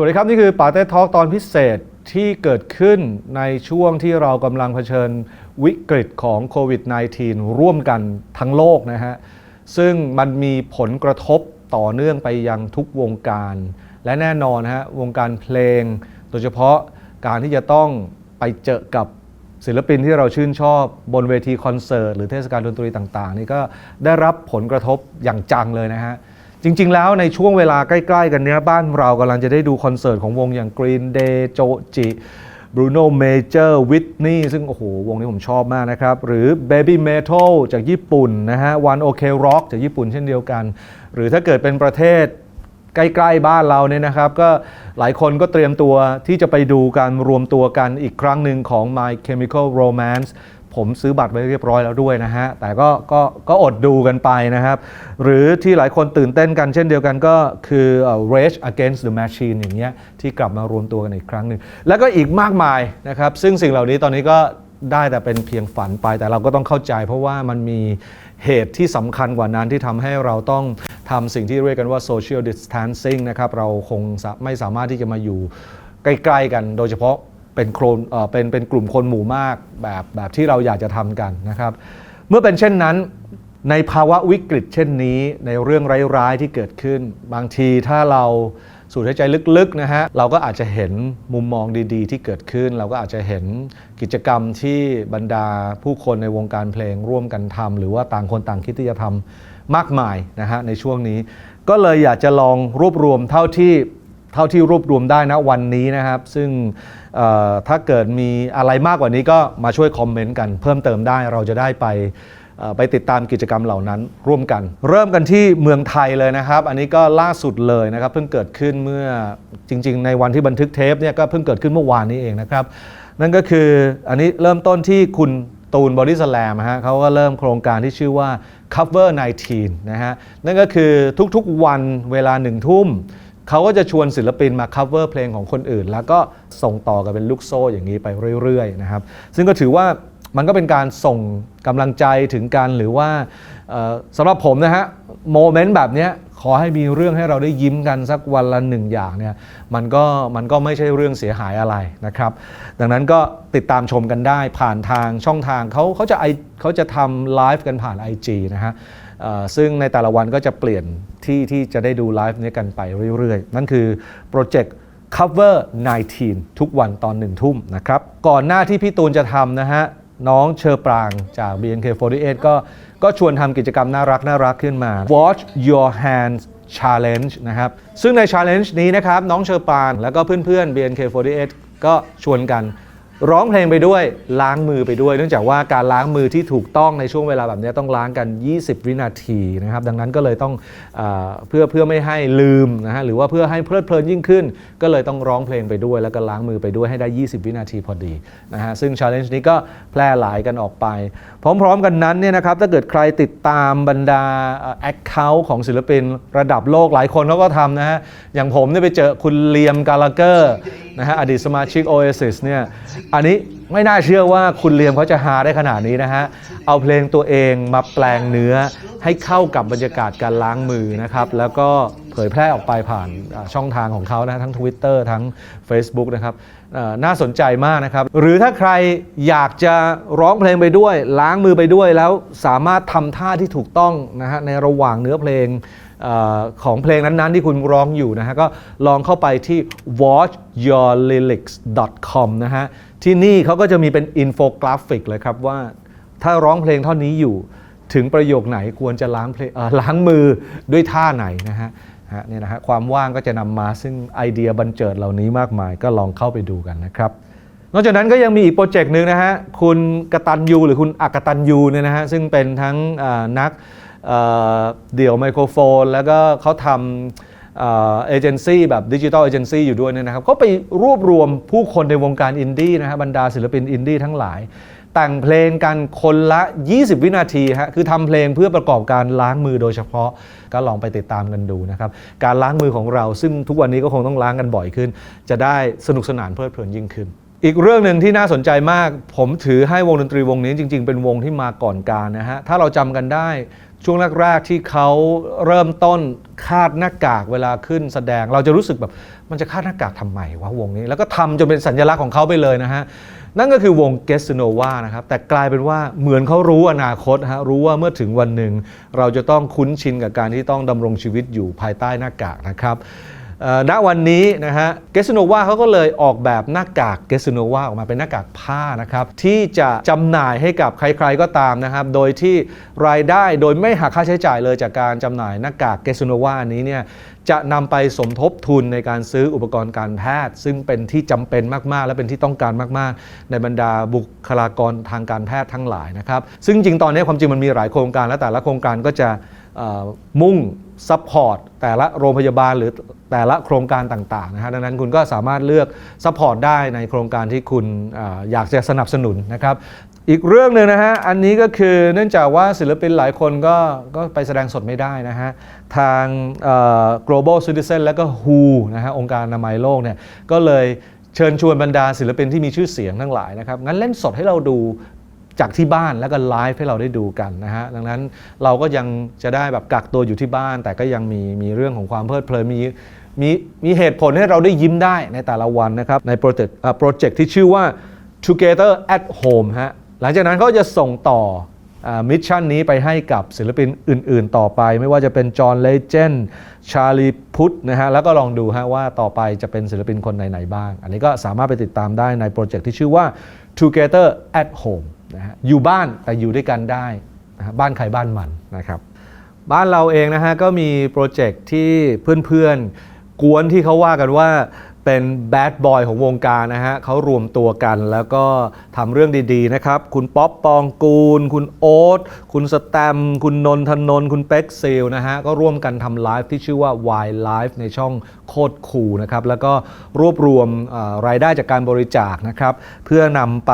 สวัสดีครับ นี่คือปาเต้ทอ k ตอนพิเศษที่เกิดขึ้นในช่วงที่เรากำลังเผชิญวิกฤตของโควิด -19 ร่วมกันทั้งโลกนะฮะ ซึ่งมันมีผลกระทบต่อเนื่องไปยังทุกวงการ และแน่นอนฮะวงการเพลง โดยเฉพาะการที่จะต้องไปเจอกับศิลปินที่เราชื่นชอบบนเวทีคอนเสิร์ตหรือเทศกาลดนตรีต่าง ๆ นี่ก็ได้รับผลกระทบอย่างจังเลยนะฮะ จริง ๆ แล้วในช่วงเวลาใกล้ ๆ กันเนี้ยบ้านเรากำลังจะได้ดูคอนเสิร์ตของวงอย่าง Green Day โจจิ Bruno Major Whitney ซึ่งโอ้โหวงนี้ผมชอบมากนะครับ หรือ Baby Metal จากญี่ปุ่นนะฮะ One OK Rock จากญี่ปุ่นเช่นเดียวกัน หรือถ้าเกิดเป็นประเทศใกล้ๆบ้านเราเนี่ยนะครับ ก็หลายคนก็เตรียมตัวที่จะไปดูการรวมตัวกันอีกครั้งหนึ่งของ My Chemical Romance ผมซื้อบัตรไว้เรียบร้อยแล้วด้วยนะฮะ แต่ก็ก็ก็อดดูกันไปนะครับ หรือที่หลายคนตื่นเต้นกันเช่นเดียวกันก็คือ Rage Against the Machine อย่างเงี้ยที่กลับมารวมตัวกันอีกครั้งหนึ่ง แล้วก็อีกมากมายนะครับ ซึ่งสิ่งเหล่านี้ตอนนี้ก็ได้แต่เป็นเพียงฝันไป แต่เราก็ต้องเข้าใจ เพราะว่ามันมีเหตุที่สำคัญกว่านั้นที่ทำให้เราต้องทำสิ่งที่เรียกกันว่า social distancing นะครับ เราคงไม่สามารถที่จะมาอยู่ใกล้ๆกัน โดยเฉพาะ เป็นโครนเป็นเป็นกลุ่มคนหมู่มากแบบแบบที่เราอยากจะทำกันนะครับ เมื่อเป็นเช่นนั้นในภาวะวิกฤตเช่นนี้ในเรื่องร้ายๆที่เกิดขึ้น บางทีถ้าเราสูดหายใจลึกๆนะฮะเราก็อาจจะเห็นมุมมองดีๆ ที่เกิดขึ้น เราก็อาจจะเห็นกิจกรรมที่บรรดาผู้คนในวงการเพลงร่วมกันทำหรือว่าต่างคนต่างคิดที่จะทำมากมายนะฮะในช่วงนี้ ก็เลยอยากจะลองรวบรวมเท่าที่ เท่าที่รวบรวมได้นะวันนี้นะครับ ซึ่งถ้าเกิดมีอะไรมากกว่านี้ก็มาช่วยคอมเมนต์กัน เพิ่มเติมได้เราจะได้ไปไปติดตามกิจกรรมเหล่านั้นร่วมกัน เริ่มกันที่เมืองไทยเลยนะครับ อันนี้ก็ล่าสุดเลยนะครับ เพิ่งเกิดขึ้นเมื่อจริง ๆ ในวันที่บันทึกเทปเนี่ยก็เพิ่งเกิดขึ้นเมื่อวานนี้เองนะครับ นั่นก็คืออันนี้เริ่มต้นที่คุณตูนบอดี้สแลมฮะเขาก็เริ่มโครงการที่ชื่อว่า cover 19 นะฮะนั่นก็คือทุกๆวันเวลาหนึ่งทุ่ม เขาก็จะชวนศิลปินมา cover เพลงของคนอื่น แล้วก็ส่งต่อกันเป็นลูกโซ่อย่างนี้ไปเรื่อยๆนะครับซึ่งก็ถือว่ามันก็เป็นการส่งกำลังใจถึงกันหรือว่าสำหรับผมนะฮะโมเมนต์แบบนี้ขอให้มีเรื่องให้เราได้ยิ้มกันสักวันละหนึ่งอย่างเนี่ยมันก็มันก็ไม่ใช่เรื่องเสียหายอะไรนะครับ ดังนั้นก็ติดตามชมกันได้ผ่านทางช่องทางเขาเขาจะไอเขาจะทำไลฟ์กันผ่าน IG นะฮะ ซึ่งในแต่ละวันก็จะเปลี่ยนที่ที่จะได้ดูไลฟ์นี้กันไปเรื่อยๆ นั่นคือโปรเจกต์ cover 19 ทุกวันตอนหนึ่งทุ่มนะครับ ก่อนหน้าที่พี่ตูนจะทำนะฮะ น้องเชอปรางจาก BNK48 ก็ก็ชวนทำกิจกรรมน่ารักน่ารักขึ้นมา Watch Your Hands Challenge นะครับ ซึ่งใน Challenge นี้นะครับ น้องเชอปรางแล้วก็เพื่อนๆ BNK48 ก็ชวนกัน ร้องเพลงไปด้วยล้างมือไปด้วย เนื่องจากว่าการล้างมือที่ถูกต้องในช่วงเวลาแบบนี้ต้องล้างกัน 20 วินาทีนะครับ ดังนั้นก็เลยต้องเอเพื่อเพื่อไม่ให้ลืมนะฮะหรือว่าเพื่อให้เพลิดเพลินยิ่งขึ้น ก็เลยต้องร้องเพลงไปด้วย แล้วก็ล้างมือไปด้วยให้ได้ 20 วินาทีพอดีนะฮะซึ่ง challenge นี้ก็แพร่หลายกันออกไป พร้อม ๆ กันนั้นเนี่ยนะครับถ้าเกิดใครติดตามบรรดาแอคเคาท์ของศิลปินระดับโลกหลายคนเขาก็ทำนะฮะอย่างผมเนี่ยไปเจอคุณเลียมกาลาเกอร์นะฮะอดีตสมาชิก Oasis เนี่ยอันนี้ไม่น่าเชื่อว่าคุณเลียมเขาจะหาได้ขนาดนี้นะฮะ เอาเพลงตัวเองมาแปลงเนื้อให้เข้ากับบรรยากาศการล้างมือนะครับ แล้วก็เผยแพร่ออกไปผ่านช่องทางของเขานะทั้ง Twitter ทั้ง Facebook นะครับน่าสนใจมากนะครับ หรือถ้าใครอยากจะร้องเพลงไปด้วย ล้างมือไปด้วยแล้วสามารถทำท่าที่ถูกต้องนะฮะในระหว่างเนื้อเพลงอของเพลงนั้น ๆ ที่คุณร้องอยู่นะฮะก็ลองเข้าไปที่ watchyourlyrics.com นะฮะ ที่นี่เขาก็จะมีเป็นอินโฟกราฟิกเลยครับว่าถ้าร้องเพลงเท่านี้อยู่ถึงประโยคไหนควรจะล้างเพลงล้างมือด้วยท่าไหนนะฮะเนี่ยนะฮะความว่างก็จะนำมาซึ่งไอเดียบันเจิดเหล่านี้มากมายก็ลองเข้าไปดูกันนะครับ นอกจากนั้นก็ยังมีอีกโปรเจกต์หนึ่งนะฮะคุณกตันยูหรือคุณอักตันยูเนี่ยนะฮะซึ่งเป็นทั้งนักเดี่ยวไมโครโฟน แล้วก็เขาทำ เอเจนซี่แบบดิจิทัลเอเจนซี่อยู่ด้วยเนี่ยนะครับ ก็ไปรวบรวมผู้คนในวงการอินดี้นะฮะบรรดาศิลปินอินดี้ทั้งหลาย แต่งเพลงกันคนละ 20 วินาทีฮะคือทำเพลงเพื่อประกอบการล้างมือโดยเฉพาะก็ลองไปติดตามกันดูนะครับ การล้างมือของเราซึ่งทุกวันนี้ก็คงต้องล้างกันบ่อยขึ้น จะได้สนุกสนานเพลิดเพลินยิ่งขึ้น อีกเรื่องหนึ่งที่น่าสนใจมาก ผมถือให้วงดนตรีวงนี้จริง ๆ เป็นวงที่มาก่อนการนะฮะ ถ้าเราจำกันได้ช่วงแรกๆที่เขาเริ่มต้นคาดหน้ากากเวลาขึ้นแสดง เราจะรู้สึกแบบมันจะคาดหน้ากากทำไมวะวงนี้ แล้วก็ทำจนเป็นสัญลักษณ์ของเขาไปเลยนะฮะ นั่นก็คือวงเกสโนวานะครับ แต่กลายเป็นว่าเหมือนเขารู้อนาคตฮะรู้ว่าเมื่อถึงวันหนึ่ง เราจะต้องคุ้นชินกับการที่ต้องดำรงชีวิตอยู่ภายใต้หน้ากากนะครับ ณวันนี้นะฮะเกสโนวาเขาก็เลยออกแบบหน้ากากเกสโนวาออกมาเป็นหน้ากากผ้านะครับที่จะจำหน่ายให้กับใครๆก็ตามนะครับ โดยที่รายได้โดยไม่หักค่าใช้จ่ายเลยจากการจำหน่ายหน้ากากเกสโนวาอันนี้เนี่ยจะนำไปสมทบทุนในการซื้ออุปกรณ์การแพทย์ ซึ่งเป็นที่จำเป็นมากๆ และเป็นที่ต้องการมาก ๆ ในบรรดาบุคลากรทางการแพทย์ทั้งหลายนะครับ ซึ่งจริงตอนนี้ความจริงมันมีหลายโครงการและแต่ละโครงการก็จะ มุ่งซัพพอร์ตแต่ละโรงพยาบาลหรือแต่ละโครงการต่างๆนะฮะดังนั้นคุณก็สามารถเลือกซัพพอร์ตได้ในโครงการที่คุณออยากจะสนับสนุนนะครับ อีกเรื่องหนึ่งนะฮะอันนี้ก็คือเนื่องจากว่าศิลปินหลายคนก็ก็ไปแสดงสดไม่ได้นะฮะทาง global citizen และก็ WHO นะฮะองค์การอนามัยโลกเนี่ยก็เลยเชิญชวนบรรดาศิลปินที่มีชื่อเสียงทั้งหลายนะครับ งั้นเล่นสดให้เราดู จากที่บ้านแล้วก็ไลฟ์ให้เราได้ดูกันนะฮะดังนั้นเราก็ยังจะได้แบบกักตัวอยู่ที่บ้าน แต่ก็ยังมีมีเรื่องของความเพลิดเพลินมีมีมีเหตุผลให้เราได้ยิ้มได้ในแต่ละวันนะครับในโปรเจกต์โปรเจกต์ที่ชื่อว่า Together at Home ฮะหลังจากนั้นเขาจะส่งต่อมิชชั่นนี้ไปให้กับศิลปินอื่น ๆ ต่อไป ไม่ว่าจะเป็นจอห์นเลเจนด์ชาลีพุทนะฮะแล้วก็ลองดูฮะว่าต่อไปจะเป็นศิลปินคนไหน ๆ บ้าง อันนี้ก็สามารถไปติดตามได้ในโปรเจกต์ที่ชื่อว่า Together at Home นะฮะอยู่บ้านแต่อยู่ด้วยกันได้นะฮะบ้านใครบ้านมันนะครับบ้านเราเองนะฮะก็มีโปรเจกต์ที่เพื่อนๆกวนที่เขาว่ากันว่า เป็นแบดบอยของวงการนะฮะเขารวมตัวกันแล้วก็ทำเรื่องดีๆนะครับ คุณป๊อปปองกูล คุณโอ๊ตคุณสแตม คุณนนทนน คุณเป็กซิลนะฮะก็ร่วมกันทำไลฟ์ที่ชื่อว่า Why Life ในช่องโคตรคูลนะครับ แล้วก็รวบรวมรายได้จากการบริจาคนะครับ เพื่อนำไป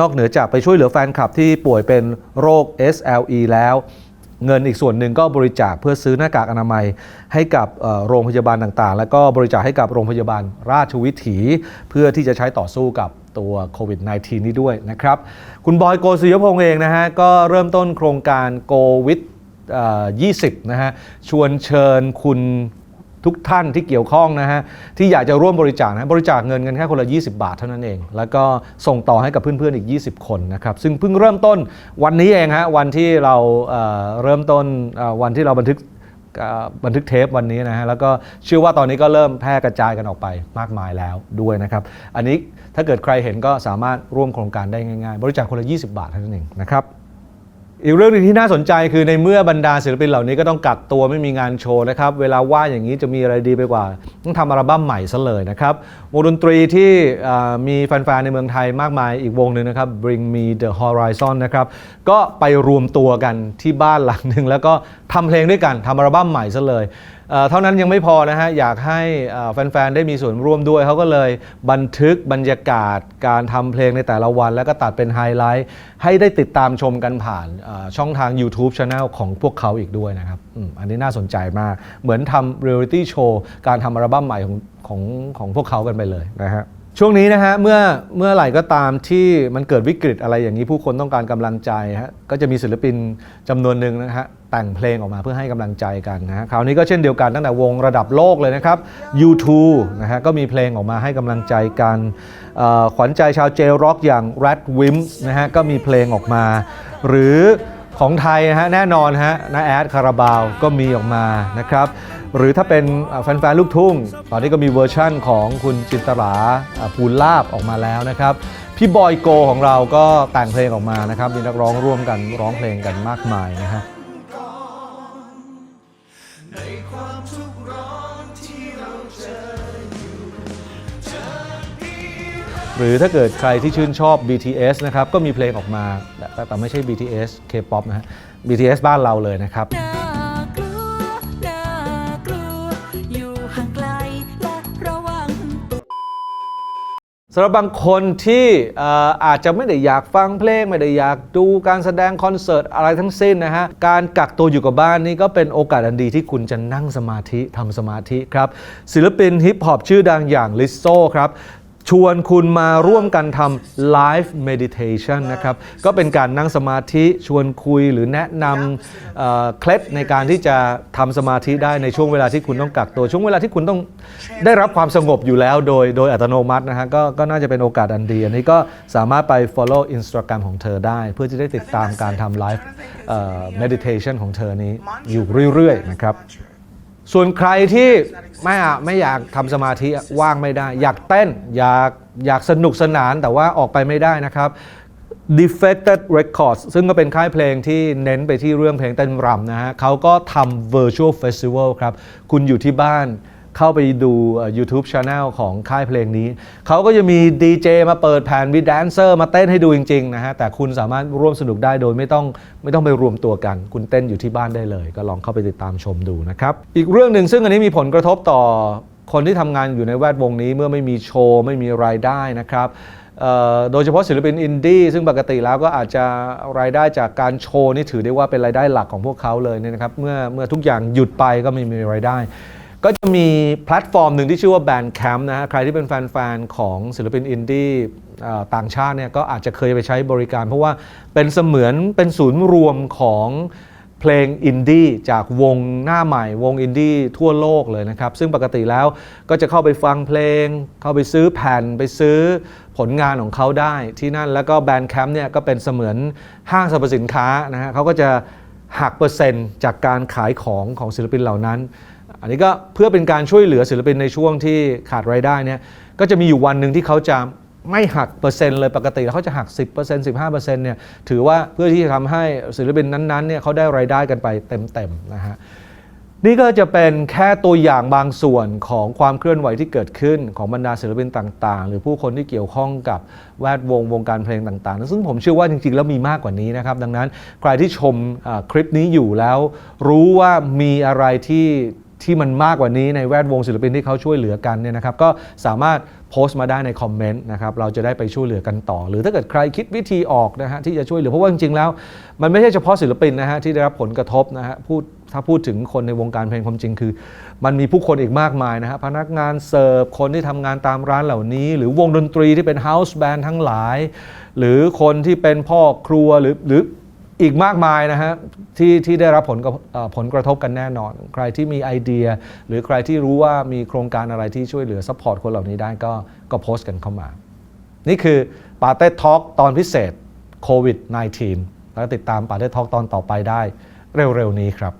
นอกเหนือจากไปช่วยเหลือแฟนคลับที่ป่วยเป็นโรค SLE แล้ว เงินอีกส่วนหนึ่งก็บริจาคเพื่อซื้อหน้ากากอนามัยให้กับโรงพยาบาลต่างๆ แล้วก็บริจาคให้กับโรงพยาบาลราชวิถี เพื่อที่จะใช้ต่อสู้กับตัวโควิด -19 นี้ด้วยนะครับ คุณบอยโกศิยพงษ์เองนะฮะ ก็เริ่มต้นโครงการโกวิด20 นะฮะ ชวนเชิญคุณ ทุกท่านที่เกี่ยวข้องนะฮะที่อยากจะร่วมบริจาคนะบริจาคเงินกันแค่คนละ 20 บาทเท่านั้นเอง แล้วก็ส่งต่อให้กับเพื่อนๆอีก 20 คนนะครับซึ่งเพิ่งเริ่มต้นวันนี้เองฮะวันที่เราเเริ่มต้นวันที่เราบันทึกบันทึกเทปวันนี้นะฮะแล้วก็เชื่อว่าตอนนี้ก็เริ่มแพร่กระจายกันออกไปมากมายแล้วด้วยนะครับอันนี้ถ้าเกิดใครเห็นก็สามารถร่วมโครงการได้ง่ายๆ บริจาคคนละ 20 บาทเท่านั้นเองนะครับ อีกเรื่องหนึงที่น่าสนใจคือในเมื่อบรรดาศิลปินเหล่านี้ก็ต้องกักตัวไม่มีงานโชว์นะครับ เวลาว่างอย่างนี้จะมีอะไรดีไปกว่า ต้องทำอัลบั้มใหม่ซะเลยนะครับวงดนตรีที่มีแฟนๆในเมืองไทยมากมายอีกวงหนึ่งนะครับ Bring Me the Horizon นะครับก็ไปรวมตัวกันที่บ้านหลังหนึ่งแล้วก็ทำเพลงด้วยกันทำอัลบั้มใหม่ซะเลยเท่านั้นยังไม่พอนะฮะ อยากให้แฟน ๆ ได้มีส่วนร่วมด้วย เขาก็เลยบันทึกบรรยากาศการทำเพลงในแต่ละวัน แล้วก็ตัดเป็นไฮไลท์ ให้ได้ติดตามชมกันผ่านช่องทาง YouTube Channel ของพวกเขาอีกด้วยนะครับออันนี้น่าสนใจมาก เหมือนทำเรียลิตี้โชว์การทำอัลบั้มใหม่ของของของพวกเขากันไปเลยนะฮะช่วงนี้นะฮะเมื่อเมื่อไหร่ก็ตามที่มันเกิดวิกฤตอะไรอย่างนี้ผู้คนต้องการกำลังใจฮะก็จะมีศิลปินจำนวนหนึ่งนะฮะ แต่งเพลงออกมาเพื่อให้กำลังใจกันนะคราวนี้ก็เช่นเดียวกันตั้งแต่วงระดับโลกเลยนะครับ U2 นะฮะก็มีเพลงออกมาให้กำลังใจกันขวัญใจชาวเจร็อกอย่าง Red Wimps นะฮะก็มีเพลงออกมา หรือของไทยนะฮะแน่นอนฮะนาแอดคาราบาวก็มีออกมานะครับหรือถ้าเป็นแฟนๆลูกทุ่ง ตอนนี้ก็มีเวอร์ชั่นของคุณจินตราภูลาบออกมาแล้วนะครับ พี่บอยโกของเราก็แต่งเพลงออกมานะครับ มีนักร้องร่วมกันร้องเพลงกันมากมายนะฮะ หรือถ้าเกิดใครที่ชื่นชอบ BTS นะครับ ก็มีเพลงออกมา แต่แต่ไม่ใช่ BTS K-pop นะฮะ BTS บ้านเราเลยนะครับ น่ากลัว น่ากลัว อยู่ห่างไกลและระวัง สำหรับบางคนที่เอ่ออาจจะไม่ได้อยากฟังเพลง ไม่ได้อยากดูการแสดงคอนเสิร์ตอะไรทั้งสิ้นนะฮะ การกักตัวอยู่กับบ้านนี่ก็เป็นโอกาสอันดีที่คุณจะนั่งสมาธิทำสมาธิครับ ศิลปินฮิปฮอปชื่อดังอย่างลิซโซครับ ชวนคุณมาร่วมกันทำ live meditation นะครับ ก็เป็นการนั่งสมาธิชวนคุยหรือแนะนำเเคล็ดในการที่จะทำสมาธิได้ในช่วงเวลาที่คุณต้องกักตัวช่วงเวลาที่คุณต้องได้รับความสงบอยู่แล้วโดยโดยอัตโนมัตินะฮะก็ก็น่าจะเป็นโอกาสอันดี อันนี้ก็สามารถไป follow Instagram ของเธอได้ เพื่อที่ได้ติดตามการทำ live เอ่อ meditation ของเธอนี้อยู่เรื่อยๆนะครับ ส่วนใครที่ไม่อะไม่อยากทำสมาธิว่างไม่ได้ อยากเต้นอยากอยากสนุกสนานแต่ว่าออกไปไม่ได้นะครับ Defected Records ซึ่งก็เป็นค่ายเพลงที่เน้นไปที่เรื่องเพลงเต้นรำนะฮะเขาก็ทำ Virtual Festival ครับ คุณอยู่ที่บ้าน เข้าไปดู YouTube Channel ของค่ายเพลงนี้ เขาก็จะมีดีเจมาเปิดแผ่นมีแดนเซอร์มาเต้นให้ดูจริง ๆ นะฮะ แต่คุณสามารถร่วมสนุกได้โดยไม่ต้องไม่ต้องไปรวมตัวกัน คุณเต้นอยู่ที่บ้านได้เลย ก็ลองเข้าไปติดตามชมดูนะครับ อีกเรื่องหนึ่งซึ่งอันนี้มีผลกระทบต่อคนที่ทำงานอยู่ในแวดวงนี้เมื่อไม่มีโชว์ไม่มีรายได้นะครับโดยเฉพาะศิลปินอินดี้ซึ่งปกติแล้วก็อาจจะรายได้จากการโชว์นี่ถือได้ว่าเป็นรายได้หลักของพวกเขาเลยเนี่ยนะครับเมื่อเมื่อทุกอย่างหยุดไปก็ไม่มีรายได้ ก็จะมีแพลตฟอร์มหนึ่งที่ชื่อว่า Bandcamp นะฮะใครที่เป็นแฟนๆ ของศิลปินอินดี้ต่างชาติเนี่ยก็อาจจะเคยไปใช้บริการ เพราะว่าเป็นเสมือนเป็นศูนย์รวมของเพลงอินดี้จากวงหน้าใหม่ วงอินดี้ทั่วโลกเลยนะครับ ซึ่งปกติแล้วก็จะเข้าไปฟังเพลง เข้าไปซื้อแผ่นไปซื้อผลงานของเขาได้ที่นั่นแล้วก็แบนแคมป์เนี่ยก็เป็นเสมือนห้างสรรพสินค้านะฮะเขาก็จะหักเปอร์เซ็นต์จากการขายของของศิลปินเหล่านั้น อันนี้ก็เพื่อเป็นการช่วยเหลือศิลปินในช่วงที่ขาดรายได้เนี่ยก็จะมีอยู่วันหนึ่งที่เขาจะไม่หักเปอร์เซ็นต์เลยปกติแล้วเขาจะหัก 10% 15%เนี่ยถือว่าเพื่อที่จะทำให้ศิลปินนั้นๆเนี่ยเขาได้รายได้กันไปเต็มๆนะฮะนี่ก็จะเป็นแค่ตัวอย่างบางส่วนของความเคลื่อนไหวที่เกิดขึ้นของบรรดาศิลปินต่างๆ หรือผู้คนที่เกี่ยวข้องกับแวดวงวงการเพลงต่างๆ ซึ่งผมเชื่อว่าจริงๆ แล้วมีมากกว่านี้นะครับ ดังนั้นใครที่ชมคลิปนี้อยู่แล้ว รู้ว่ามีอะไรที่ ที่มันมากกว่านี้ในแวดวงศิลปินที่เขาช่วยเหลือกันเนี่ยนะครับก็สามารถโพสต์มาได้ในคอมเมนต์นะครับเราจะได้ไปช่วยเหลือกันต่อ หรือถ้าเกิดใครคิดวิธีออกนะฮะที่จะช่วยเหลือเพราะว่าจริงๆแล้ว มันไม่ใช่เฉพาะศิลปินนะฮะที่ได้รับผลกระทบนะฮะพูดถ้าพูดถึงคนในวงการเพลงความจริงคือ มันมีผู้คนอีกมากมายนะฮะพนักงานเสิร์ฟคนที่ทำงานตามร้านเหล่านี้ หรือวงดนตรีที่เป็นเฮาส์แบนด์ทั้งหลาย หรือคนที่เป็นพ่อครัวหรือหรือ อีกมากมายนะฮะที่ที่ได้รับผลกับผลกระทบกันแน่นอน ใครที่มีไอเดีย หรือใครที่รู้ว่ามีโครงการอะไรที่ช่วยเหลือซัพพอร์ตคนเหล่านี้ได้ก็ก็โพสต์กันเข้ามา นี่คือปาเต้ทอล์กตอนพิเศษโควิด -19 แล้วติดตามปาเต้ทอล์กตอนต่อไปได้เร็วๆนี้ครับ